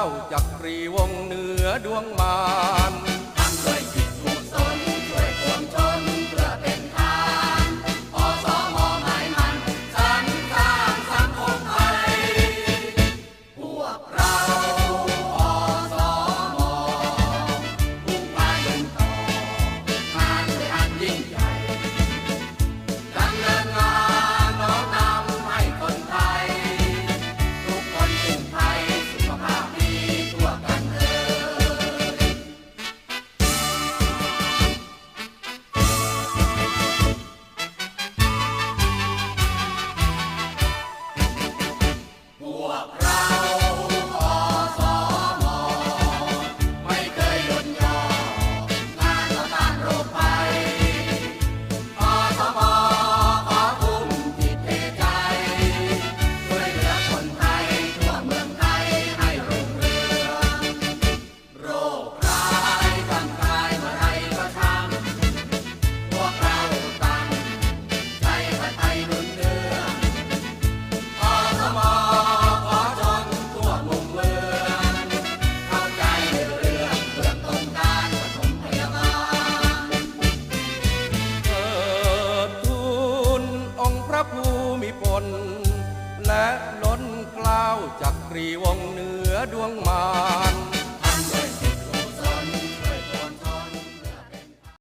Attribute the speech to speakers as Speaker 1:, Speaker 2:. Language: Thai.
Speaker 1: า
Speaker 2: จักรีวงเหนือดวงมาร
Speaker 1: และล้นกล้าวจักรีวงเหนือดวงมาร